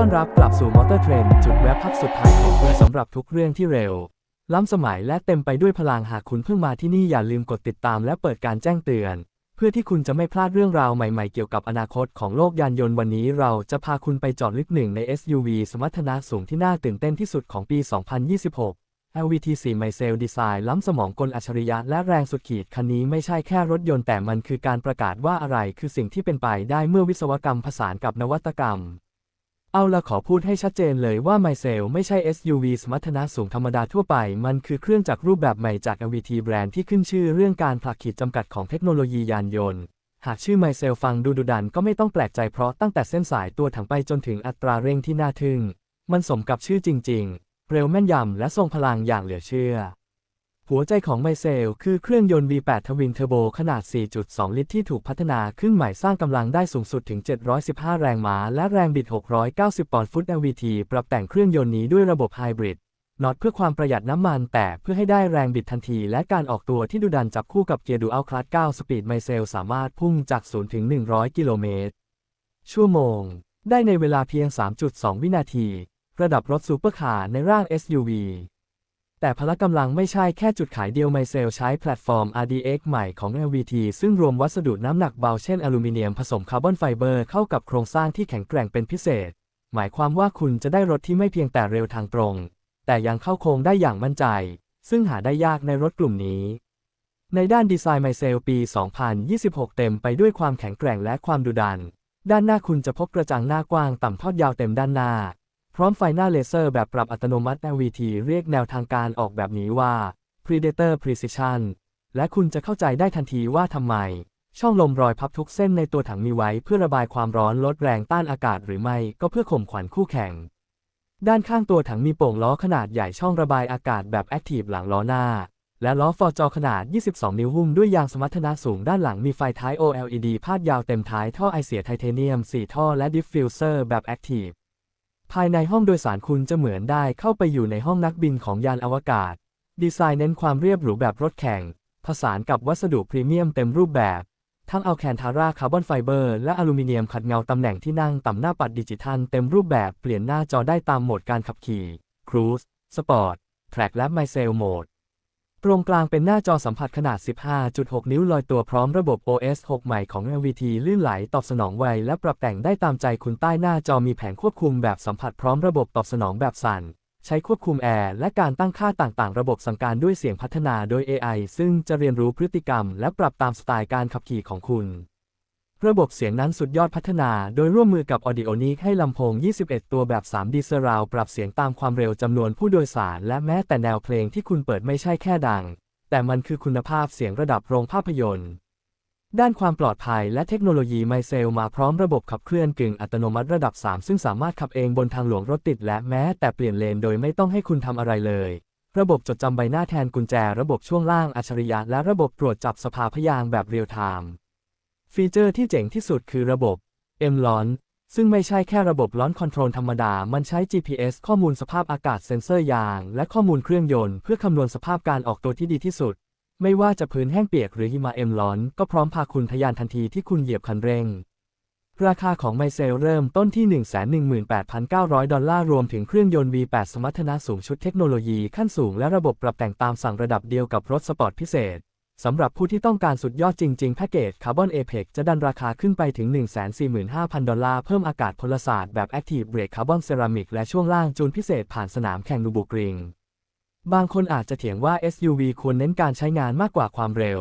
ต้อนรับกลับสู่มอเตอร์เทรนด์จุดแวะพักสุดท้ายของคุณสำหรับทุกเรื่องที่เร็ว ล้ำสมัยและเต็มไปด้วยพลังหากคุณเพิ่งมาที่นี่อย่าลืมกดติดตามและเปิดการแจ้งเตือน เพื่อที่คุณจะไม่พลาดเรื่องราวใหม่ๆเกี่ยวกับอนาคตของโลกยานยนต์วันนี้เราจะพาคุณไปเจอดลึกหนึ่งใน SUV สมรรถนะสูงที่น่าตื่นเต้นที่สุดของปี 2026 LVT4 ไมเซลดีไซน์ล้ำสมองกลอัจฉริยะและแรงสุดขีดคันนี้ไม่ใช่แค่รถยนต์แต่มันคือการประกาศว่าอะไรคือสิ่งที่เป็นไปได้เมื่อวิศวกรรมผสานกับนวัตกรรม เอาละขอพูดให้ชัดเจนเลยว่า m y c e l ไม่ใช่ SUV สมรรถนะสูงธรรมดาทั่วไป มันคือเครื่องจักรรูปแบบใหม่จาก LVT แบรนด์ที่ขึ้นชื่อเรื่องการผลักขีดจำกัดของเทคโนโลยียานยนต์ หากชื่อ m y c e l ฟังดูดุดันก็ไม่ต้องแปลกใจเพราะตั้งแต่เส้นสายตัวถังไปจนถึงอัตราเร่งที่น่าทึ่ง มันสมกับชื่อจริง ๆ เร็วแม่นยำและทรงพลังอย่างเหลือเชื่อ หัวใจของไมเซลคือเครื่องยนต์ V8 ทวินเทอร์โบขนาด 4.2 ลิตรที่ถูกพัฒนาขึ้นใหม่สร้างกำลังได้สูงสุดถึง 715 แรงม้า และแรงบิด 690 ปอนด์ฟุต LVT ปรับแต่งเครื่องยนต์นี้ด้วยระบบไฮบริดน็อตเพื่อความประหยัดน้ำมันแต่เพื่อให้ได้แรงบิดทันที และการออกตัวที่ดุดันจับคู่กับเกียร์ดูอัลคลัส9สปีดไมเซลสามารถพุ่งจาก 0 ถึง 100 กิโลเมตร ชั่วโมง ได้ในเวลาเพียง 3.2 วินาที ระดับรถซูเปอร์คาร์ในร่าง SUV แต่พละกำลังไม่ใช่แค่จุดขายเดียวไมเซลใช้แพลตฟอร์ม RDX ใหม่ของ LVT ซึ่งรวมวัสดุน้ำหนักเบาเช่นอลูมิเนียมผสมคาร์บอนไฟเบอร์เข้ากับโครงสร้างที่แข็งแกร่งเป็นพิเศษ หมายความว่าคุณจะได้รถที่ไม่เพียงแต่เร็วทางตรง แต่ยังเข้าโค้งได้อย่างมั่นใจ ซึ่งหาได้ยากในรถกลุ่มนี้ ในด้านดีไซน์ไมเซลปี 2026 เต็มไปด้วยความแข็งแกร่งและความดุดัน ด้านหน้าคุณจะพบกระจังหน้ากว้างต่ำทอดยาวเต็มด้านหน้า พร้อมไฟหน้าเลเซอร์แบบปรับอัตโนมัติ LVT เรียกแนวทางการออกแบบนี้ว่า Predator Precision และคุณจะเข้าใจได้ทันทีว่าทำไม ช่องลมรอยพับทุกเส้นในตัวถังมีไว้เพื่อระบายความร้อนลดแรงต้านอากาศหรือไม่ก็เพื่อข่มขวัญคู่แข่ง ด้านข้างตัวถังมีโป่งล้อขนาดใหญ่ช่องระบายอากาศแบบ Active หลังล้อหน้า และล้อฟอร์จอขนาด 22 นิ้วหุ้มด้วยยางสมรรถนะสูงด้านหลังมีไฟท้าย OLED พาดยาวเต็มท้ายท่อไอเสียไทเทเนียม 4 ท่อและดิฟฟิวเซอร์แบบ Active ภายในห้องโดยสารคุณจะเหมือนได้เข้าไปอยู่ในห้องนักบินของยานอวกาศ ดีไซน์เน้นความเรียบหรูแบบรถแข่ง ผสานกับวัสดุพรีเมียมเต็มรูปแบบ ทั้งเอาแคนทาร่าคาร์บอนไฟเบอร์และอลูมิเนียมขัดเงาตำแหน่งที่นั่งต่ำหน้าปัดดิจิทัลเต็มรูปแบบเปลี่ยนหน้าจอได้ตามโหมดการขับขี่ครูซสปอร์ตแทร็กและไมเซลโหมด ตรงกลางเป็นหน้าจอสัมผัสขนาด 15.6 นิ้วลอยตัวพร้อมระบบ OS 6 ใหม่ของ LVT ลื่นไหลตอบสนองไว และปรับแต่งได้ตามใจคุณใต้หน้าจอมีแผงควบคุมแบบสัมผัสพร้อมระบบตอบสนองแบบสั่น ใช้ควบคุมแอร์และการตั้งค่าต่างๆ ระบบสั่งการด้วยเสียงพัฒนาโดย AI ซึ่งจะเรียนรู้พฤติกรรม และปรับตามสไตล์การขับขี่ของคุณ ระบบเสียงนั้นสุดยอดพัฒนา โดยร่วมมือกับ Audionic ให้ลำโพง 21 ตัวแบบ 3D Surround ปรับเสียงตามความเร็วจำนวนผู้โดยสาร และแม้แต่แนวเพลงที่คุณเปิดไม่ใช่แค่ดัง แต่มันคือคุณภาพเสียงระดับโรงภาพยนตร์ ด้านความปลอดภัยและเทคโนโลยีไมเซลมาพร้อมระบบขับเคลื่อนกึ่งอัตโนมัติระดับ 3 ซึ่งสามารถขับเองบนทางหลวงรถติด และแม้แต่เปลี่ยนเลนโดยไม่ต้องให้คุณทำอะไรเลย ระบบจดจำใบหน้าแทนกุญแจ ระบบช่วงล่างอัจฉริยะและระบบตรวจจับสภาพยางแบบเรียลไทม์ ฟีเจอร์ที่เจ๋งที่สุดคือระบบ M l a u n ซึ่งไม่ใช่แค่ระบบล้อนคอนโทรลธรรมดา มันใช้ GPS ข้อมูลสภาพอากาศเซ็นเซอร์ยาง และข้อมูลเครื่องยนต์ เพื่อคำนวณสภาพการออกตัวที่ดีที่สุด ไม่ว่าจะพื้นแห้งเปียกหรือหิมะเอ็มร้อน ก็พร้อมพาคุณทะยานทันทีที่คุณเหยียบคันเร่ง ราคาของไมเซลเริ่มต้นที่ 118,900 ดอลลาร์ รวมถึงเครื่องยนต์ V8 สมรรถนะสูงชุดเทคโนโลยีขั้นสูงและระบบปรับแต่งตามสั่งระดับเดียวกับรถสปอร์ตพิเศษ สำหรับผู้ที่ต้องการสุดยอดจริง ๆ แพ็กเกจคาร์บอนเอเพกจะดันราคาขึ้นไปถึง 145,000 ดอลลาร์ เพิ่มอากาศพลศาสตร์แบบ Active Brake Carbon Ceramic และช่วงล่างจูนพิเศษผ่านสนามแข่งนูบุกริง บางคนอาจจะเถียงว่า SUV ควรเน้นการใช้งานมากกว่าความเร็ว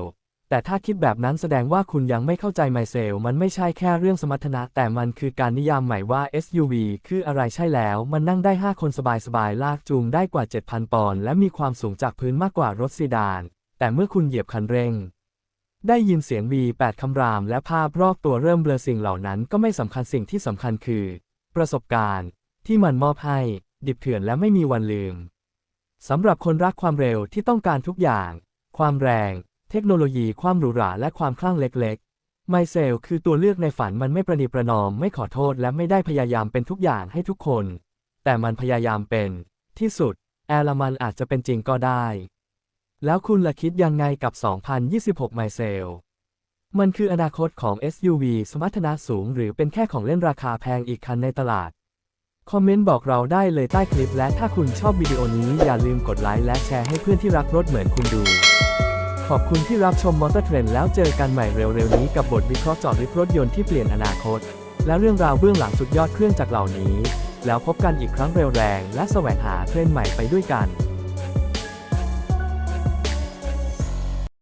แต่ถ้าคิดแบบนั้นแสดงว่าคุณยังไม่เข้าใจไมเซล มันไม่ใช่แค่เรื่องสมรรถนะ แต่มันคือการนิยามใหม่ว่า SUV คืออะไรใช่แล้ว มันนั่งได้ 5 คนสบายๆลากจูงได้กว่า 7,000 ปอนด์และมีความสูงจากพื้นมากกว่ารถซีดาน แต่เมื่อคุณเหยียบคันเร่ง ได้ยินเสียง V8 คำราม และภาพรอบตัวเริ่มเบลอสิ่งเหล่านั้นก็ไม่สำคัญสิ่งที่สำคัญคือ ประสบการณ์ที่มันมอบให้ ดิบเถื่อนและไม่มีวันลืมสำหรับคนรักความเร็วที่ต้องการทุกอย่าง ความแรง เทคโนโลยีความหรูหราและความคลั่งเล็กๆไมเซลคือตัวเลือกในฝันมันไม่ประนีประนอม ไม่ขอโทษและไม่ได้พยายามเป็นทุกอย่างให้ทุกคน แต่มันพยายามเป็น ที่สุด แอร์ลมันอาจจะเป็นจริงก็ได้ แล้วคุณละคิดยังไงกับ 2026ไมเซลมันคืออนาคตของ SUV สมรรถนะสูง หรือเป็นแค่ของเล่นราคาแพงอีกคันในตลาด คอมเมนต์บอกเราได้เลยใต้คลิป และถ้าคุณชอบวิดีโอนี้อย่าลืมกดไลค์และแชร์ให้เพื่อนที่รักรถเหมือนคุณดู ขอบคุณที่รับชมมอเตอร์เทรนแล้วเจอกันใหม่เร็วๆนี้กับบทวิเคราะห์จาะลึกรถยนต์ที่เปลี่ยนอนาคต และเรื่องราวเบื้องหลังสุดยอดเครื่องจักรเหล่านี้ แล้วพบกันอีกครั้งเร็วแรง และแสวงหาเทรนด์ใหม่ไปด้วยกัน